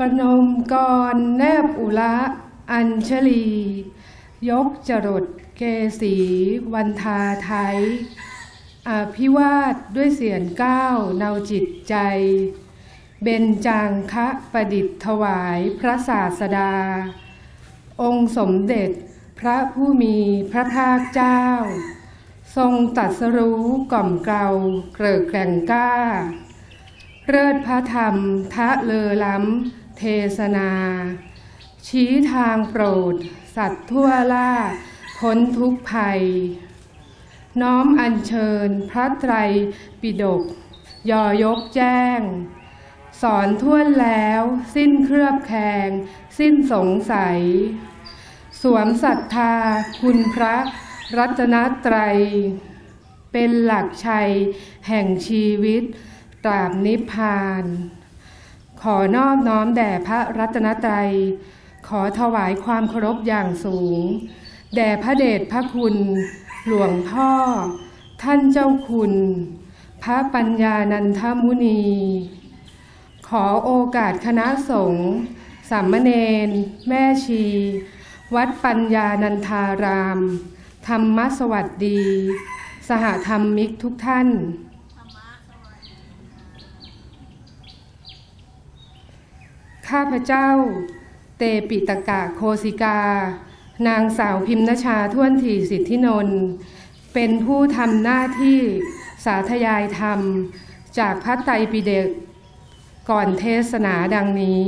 ประนมกรแนบอุระอัญชลี ยกจรดเกสีวันทาไทยอภิวาทด้วยเสียงก้าวเนาจิตใจ เบญจางคะประดิษฐ์ถวายพระศาสดา องค์สมเด็จพระผู้มีพระภาคเจ้า ทรงตัดสรู้กล่อมเกลาเกริกแกร่งกล้า เลิศพระธรรมทะเลอล้ำ เทศนา ชี้ทางโปรด สัตว์ทั่วล่าพ้นทุกภัย น้อมอัญเชิญพระไตรปิฎกยอยกแจ้ง สอนท่วนแล้ว สิ้นเครือบแคลงสิ้นสงสัย สวมศรัทธาคุณพระรัตนตรัย เป็นหลักชัยแห่งชีวิตตราบนิพพาน ขอนอบน้อมแด่พระรัตนตรัย ขอถวายความเคารพอย่างสูง แด่พระเดชพระคุณ หลวงพ่อ ท่านเจ้าคุณ พระปัญญานันทมุนี ขอโอกาสคณะสงฆ์สามเณรแม่ชี วัดปัญญานันทาราม ธรรมสวัสดี สหธรรมิกทุกท่าน ข้าพเจ้า เตปิตกะโคสิกา นางสาวพิมนชาท่วนทีสิทธินนท์เป็นผู้ทำหน้าที่สาธยายธรรม จากพระไตรปิฎกก่อนเทศนาดังนี้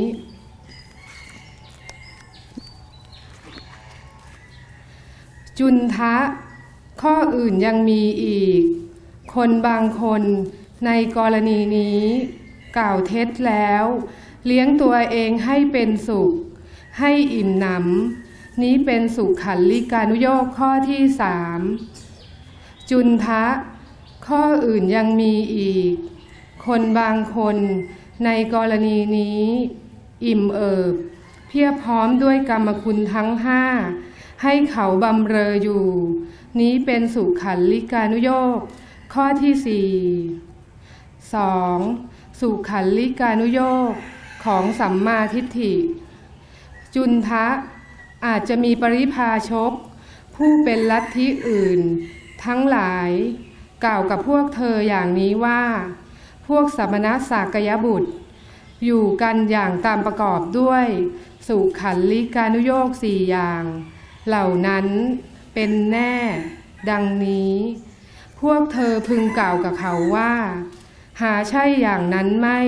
จุนทะ ข้ออื่นยังมีอีก คนบางคนในกรณีนี้ กล่าวเท็จแล้ว เลี้ยงตัวเองให้เป็นสุข ให้อิ่มหนำนี้เป็นสุขขันลิกานุโยคข้อที่สามจุนทะ ข้ออื่นยังมีอีก คนบางคนในกรณีนี้ อิ่มเอิบ เพียบพร้อมด้วยกรรมคุณทั้งห้าให้เขาบำเรออยู่ นี้เป็นสุขขันลิกานุโยค ข้อที่สี่สองสุขขันลิกานุโยค ของสัมมาทิฏฐิ จุนทะอาจจะมีปริพาชก ผู้เป็นลัทธิอื่น ทั้งหลายกล่าวกับพวกเธออย่างนี้ว่า พวกสมณสากยบุตร อยู่กันอย่างตามประกอบด้วย สุขันลิกานุโยคสี่อย่าง เหล่านั้นเป็นแน่ ดังนี้ พวกเธอพึงกล่าวกับเขาว่า หาใช่อย่างนั้นไม่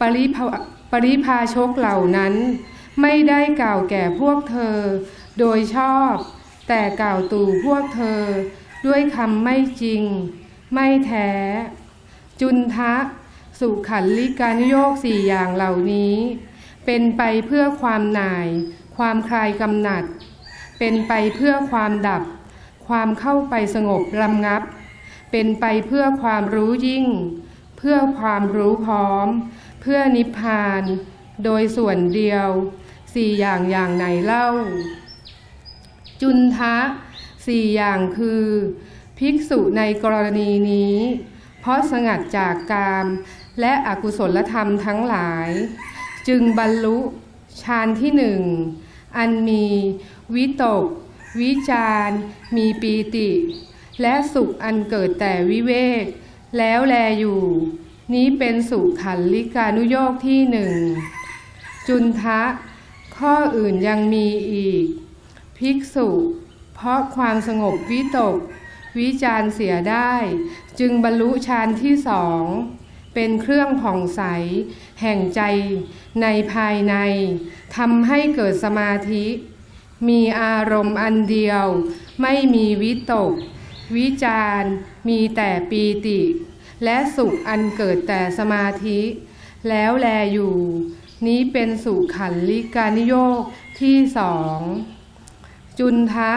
ปริภาปริพาชกเหล่านั้น ไม่ได้กล่าวแก่พวกเธอ โดยชอบ แต่กล่าวตู่พวกเธอ ด้วยคำไม่จริง ไม่แท้ จุนทะ สุขันลิกานุโยคสี่อย่างเหล่านี้ เป็นไปเพื่อความหน่าย ความคลายกำหนัด เป็นไปเพื่อความดับ ความเข้าไปสงบลำงับ เป็นไปเพื่อความรู้ยิ่ง เพื่อความรู้พร้อม เพื่อนิพพาน โดยส่วนเดียวสี่อย่างอย่างไหนเล่า จุนทะสี่อย่างคือ ภิกษุในกรณีนี้ เพราะสงัดจากกามและอกุศลธรรมทั้งหลาย จึงบรรลุฌานที่หนึ่ง อันมีวิตก วิจารมีปีติ และสุขอันเกิดแต่วิเวก แล้วแลอยู่ นี้เป็นสุขันลิกานุโยคที่หนึ่งจุนทะ ข้ออื่นยังมีอีก ภิกษุ เพราะความสงบวิตก วิจารเสียได้ จึงบรรลุฌานที่สอง เป็นเครื่องผ่องใส แห่งใจในภายในทำให้เกิดสมาธิ มีอารมณ์อันเดียว ไม่มีวิตก วิจารมีแต่ปีติ และสุขอันเกิดแต่สมาธิ แล้วแลอยู่ นี้เป็นสุขขันลิกานิโยคที่สองจุนทะ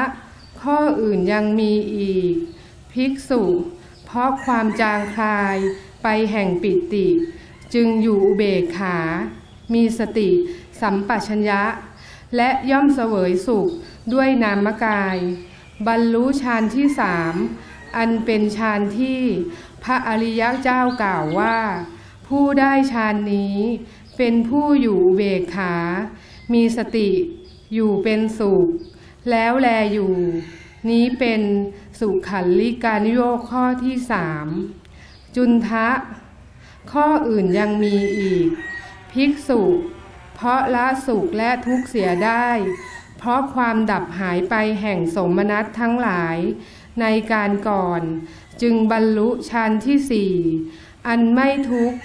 ข้ออื่นยังมีอีก ภิกษุ เพราะความจางคลายไปแห่งปิติ จึงอยู่อุเบกขา มีสติสัมปชัญญะ และย่อมเสวยสุขด้วยนามกาย บรรลุฌานที่สาม อันเป็นฌานที่พระอริยเจ้ากล่าวว่า ผู้ได้ฌานนี้เป็นผู้อยู่เบกขา มีสติอยู่เป็นสุข แล้วแลอยู่ นี้เป็นสุขันลิการโยกข้อที่สามจุนทะ ข้ออื่นยังมีอีก ภิกษุ เพราะละสุขและทุกข์เสียได้ เพราะความดับหายไปแห่งสมนัตทั้งหลาย ในการก่อน จึงบรรลุฌานที่สี่อันไม่ทุกข์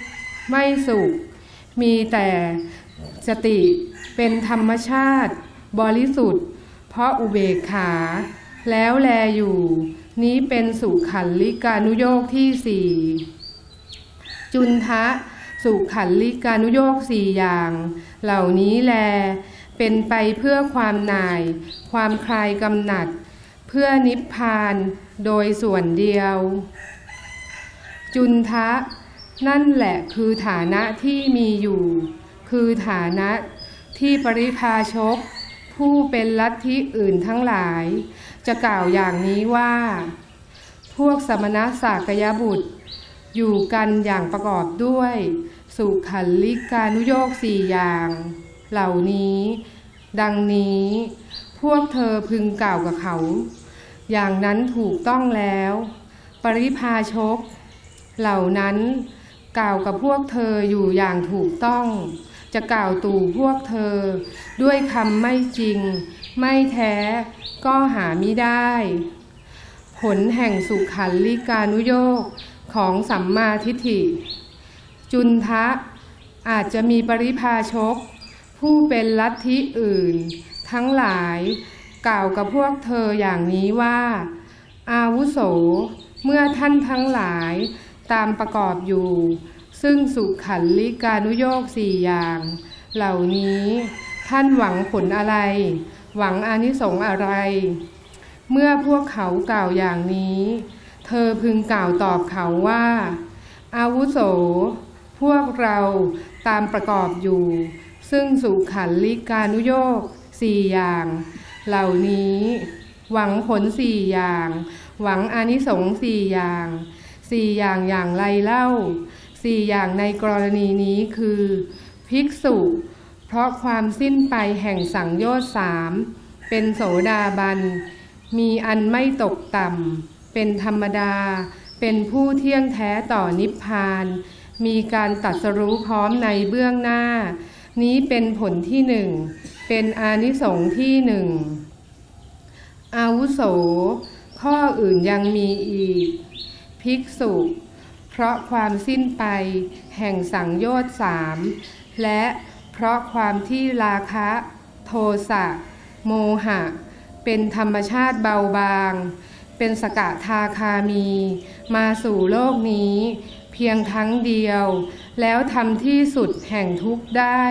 ไม่สุข มีแต่สติเป็นธรรมชาติ บริสุทธิ์ เพราะอุเบกขา แล้วแลอยู่ นี้เป็นสุขันลิกานุโยคที่สี่จุนทะสุขันลิกานุโยคสี่อย่าง เหล่านี้แล เป็นไปเพื่อความหน่าย ความคลายกำหนัด พื่อนิพพานโดยส่วนเดียว จุนทะ นั่นแหละคือฐานะที่มีอยู่ คือฐานะที่ปริพาชก ผู้เป็นลัทธิอื่นทั้งหลาย จะกล่าวอย่างนี้ว่า พวกสมณะสากยบุตร อยู่กันอย่างประกอบด้วย สุขันลิกานุโยคสี่อย่าง เหล่านี้ ดังนี้พวกเธอพึงกล่าวกับเขา อย่างนั้นถูกต้องแล้ว ปริพาชก เหล่านั้นกล่าวกับพวกเธออยู่อย่างถูกต้อง จะกล่าวตู่พวกเธอ ด้วยคำไม่จริง ไม่แท้ก็หามิได้ ผลแห่งสุขันลิกานุโยคของสัมมาทิฏฐิ จุนทะอาจจะมีปริพาชก ผู้เป็นลัทธิอื่น ทั้งหลาย กล่าวกับพวกเธออย่างนี้ว่า อาวุโส เมื่อท่านทั้งหลายตามประกอบอยู่ ซึ่งสุขันลิกานุโยคสี่อย่าง เหล่านี้ท่านหวังผลอะไร หวังอานิสงส์อะไร เมื่อพวกเขากล่าวอย่างนี้ เธอพึงกล่าวตอบเขาว่า อาวุโส พวกเราตามประกอบอยู่ ซึ่งสุขันลิกานุโยคสี่อย่าง เหล่านี้ หวังผลสี่อย่าง หวังอานิสงส์สี่อย่างสี่อย่างอย่างไรเล่าสี่อย่างในกรณีนี้คือ ภิกษุ เพราะความสิ้นไปแห่งสังโยชน์สามเป็นโสดาบัน มีอันไม่ตกต่ำ เป็นธรรมดา เป็นผู้เที่ยงแท้ต่อนิพพาน มีการตัดสรู้พร้อมในเบื้องหน้า นี้เป็นผลที่หนึ่ง เป็นอานิสงส์ที่หนึ่ง อาวุโส ข้ออื่นยังมีอีก ภิกษุ เพราะความสิ้นไปแห่งสังโยชน์สามและเพราะความที่ราคะ โทสะ โมหะ เป็นธรรมชาติเบาบาง เป็นสกะทาคามี มาสู่โลกนี้ เพียงครั้งเดียว แล้วทำที่สุดแห่งทุกข์ได้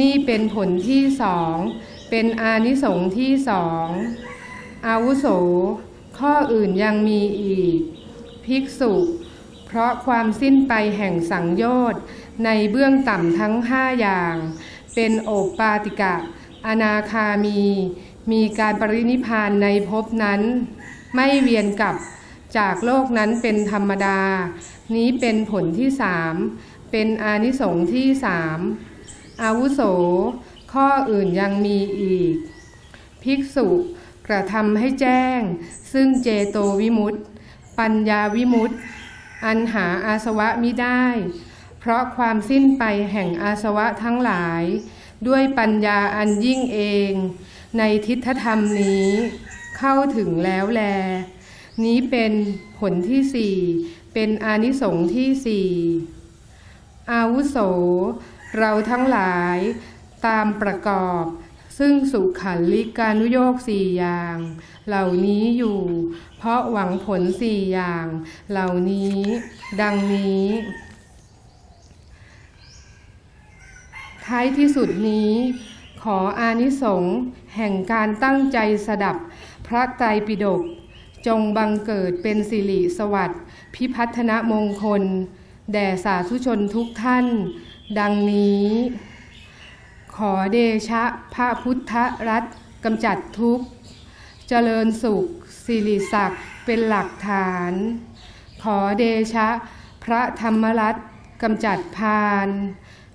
นี่เป็นผลที่สอง เป็นอานิสงส์ที่สองอาวุโส ข้ออื่นยังมีอีก ภิกษุ เพราะความสิ้นไปแห่งสังโยชน์ในเบื้องต่ำทั้งห้าอย่าง เป็นโอปปาติกะ อนาคามี มีการปรินิพพานในภพนั้น ไม่เวียนกลับจากโลกนั้นเป็นธรรมดา นี้เป็นผลที่สาม เป็นอานิสงส์ที่สาม อาวุโส ข้ออื่นยังมีอีก ภิกษุกระทำให้แจ้ง ซึ่งเจโตวิมุตติ ปัญญาวิมุตติ อันหาอาสวะมิได้ เพราะความสิ้นไปแห่งอาสวะทั้งหลาย ด้วยปัญญาอันยิ่งเอง ในทิฏฐธรรมนี้เข้าถึงแล้วแล นี้เป็นผลที่สี่เป็นอานิสงส์ที่สี่อาวุโส เราทั้งหลายตามประกอบ ซึ่งสุขันลิกานุโยคสี่อย่าง เหล่านี้อยู่ เพราะหวังผลสี่อย่าง เหล่านี้ ดังนี้ ท้ายที่สุดนี้ ขออานิสงส์แห่งการตั้งใจสดับพระไตรปิฎกจงบังเกิดเป็นสิริสวัสดิ์พิพัฒนมงคล แด่สาธุชนทุกท่าน ดังนี้ ขอเดชะพระพุทธรัตน์กำจัดทุกข์ เจริญสุขสิริศักดิ์เป็นหลักฐาน ขอเดชะพระธรรมรัตน์กำจัดพาน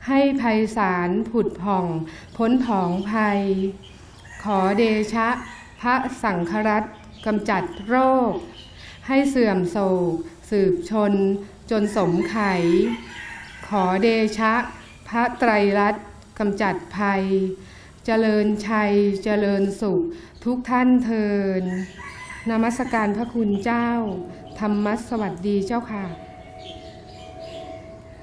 ให้ภัยสารผุดผ่อง พ้นผองภัย ขอเดชะ พระสังฆรัตน์กำจัดโรค ให้เสื่อมโศก สืบชน จนสมไข ขอเดชะ พระไตรรัตน์กำจัดภัย เจริญชัย เจริญสุข ทุกท่านเทินนมัสการพระคุณเจ้า ธรรมสวัสดีเจ้าค่ะ